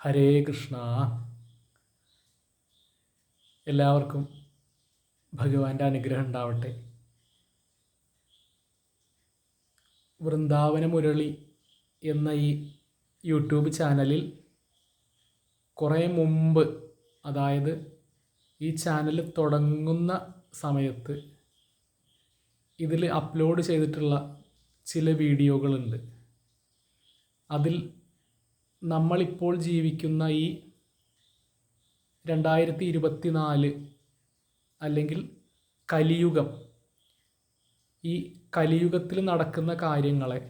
ഹരേ കൃഷ്ണ. എല്ലാവർക്കും ഭഗവാന്റെ അനുഗ്രഹം ഉണ്ടാവട്ടെ. വൃന്ദാവന മുരളി എന്ന ഈ യൂട്യൂബ് ചാനലിൽ കുറേ മുമ്പ് അതായത് ഈ ചാനൽ തുടങ്ങുന്ന സമയത്ത് ഇതിൽ അപ്ലോഡ് ചെയ്തിട്ടുള്ള ചില വീഡിയോകളുണ്ട്. അതിൽ നമ്മളിപ്പോൾ ജീവിക്കുന്ന ഈ രണ്ടായിരത്തി ഇരുപത്തി നാല് അല്ലെങ്കിൽ കലിയുഗം ഈ കലിയുഗത്തിൽ നടക്കുന്ന കാര്യങ്ങളെ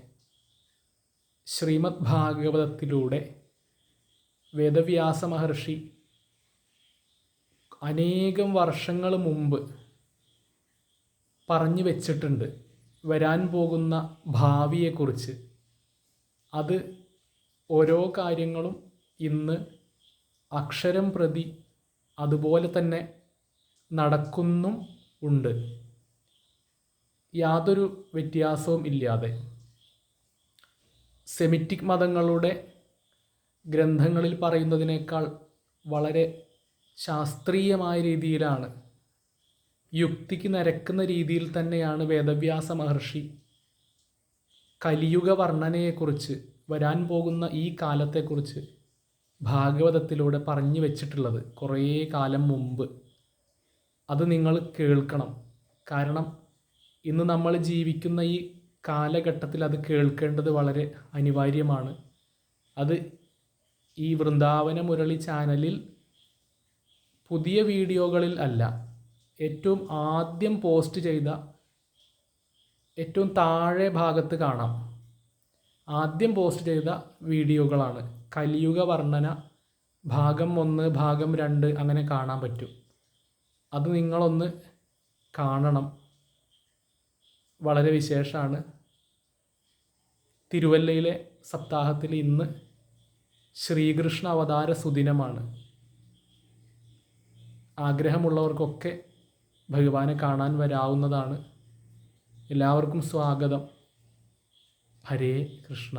ശ്രീമദ് ഭാഗവതത്തിലൂടെ വേദവ്യാസ മഹർഷി അനേകം വർഷങ്ങൾ മുമ്പ് പറഞ്ഞു വെച്ചിട്ടുണ്ട്. വരാൻ പോകുന്ന ഭാവിയെക്കുറിച്ച്. അത് ഓരോ കാര്യങ്ങളും ഇന്ന് അക്ഷരം പ്രതി അതുപോലെ തന്നെ നടക്കുന്നും ഉണ്ട്. യാതൊരു വ്യത്യാസവും ഇല്ലാതെ. സെമിറ്റിക് മതങ്ങളുടെ ഗ്രന്ഥങ്ങളിൽ പറയുന്നതിനേക്കാൾ വളരെ ശാസ്ത്രീയമായ രീതിയിലാണ് യുക്തിക്ക് നരക്കുന്ന രീതിയിൽ തന്നെയാണ് വേദവ്യാസ മഹർഷി കലിയുഗ വർണനയെക്കുറിച്ച് വരാൻ പോകുന്ന ഈ കാലത്തെക്കുറിച്ച് ഭാഗവതത്തിലൂടെ പറഞ്ഞു വെച്ചിട്ടുള്ളത് കുറേ കാലം മുമ്പ്. അത് നിങ്ങൾ കേൾക്കണം. കാരണം ഇന്ന് നമ്മൾ ജീവിക്കുന്ന ഈ കാലഘട്ടത്തിൽ അത് കേൾക്കേണ്ടത് വളരെ അനിവാര്യമാണ്. അത് ഈ വൃന്ദാവന മുരളി ചാനലിൽ പുതിയ വീഡിയോകളിൽ അല്ല ഏറ്റവും ആദ്യം പോസ്റ്റ് ചെയ്ത ഏറ്റവും താഴെ ഭാഗത്ത് കാണാം. ആദ്യം പോസ്റ്റ് ചെയ്ത വീഡിയോകളാണ്. കലിയുഗ വർണന ഭാഗം ഒന്ന് ഭാഗം രണ്ട് അങ്ങനെ കാണാൻ പറ്റും. അത് നിങ്ങളൊന്ന് കാണണം. വളരെ വിശേഷമാണ് തിരുവല്ലയിലെ സപ്താഹത്തിൽ ഇന്ന് ശ്രീകൃഷ്ണ അവതാര സുദിനമാണ്. ആഗ്രഹമുള്ളവർക്കൊക്കെ ഭഗവാനെ കാണാൻ വരാവുന്നതാണ്. എല്ലാവർക്കും സ്വാഗതം. ഹരേ കൃഷ്ണ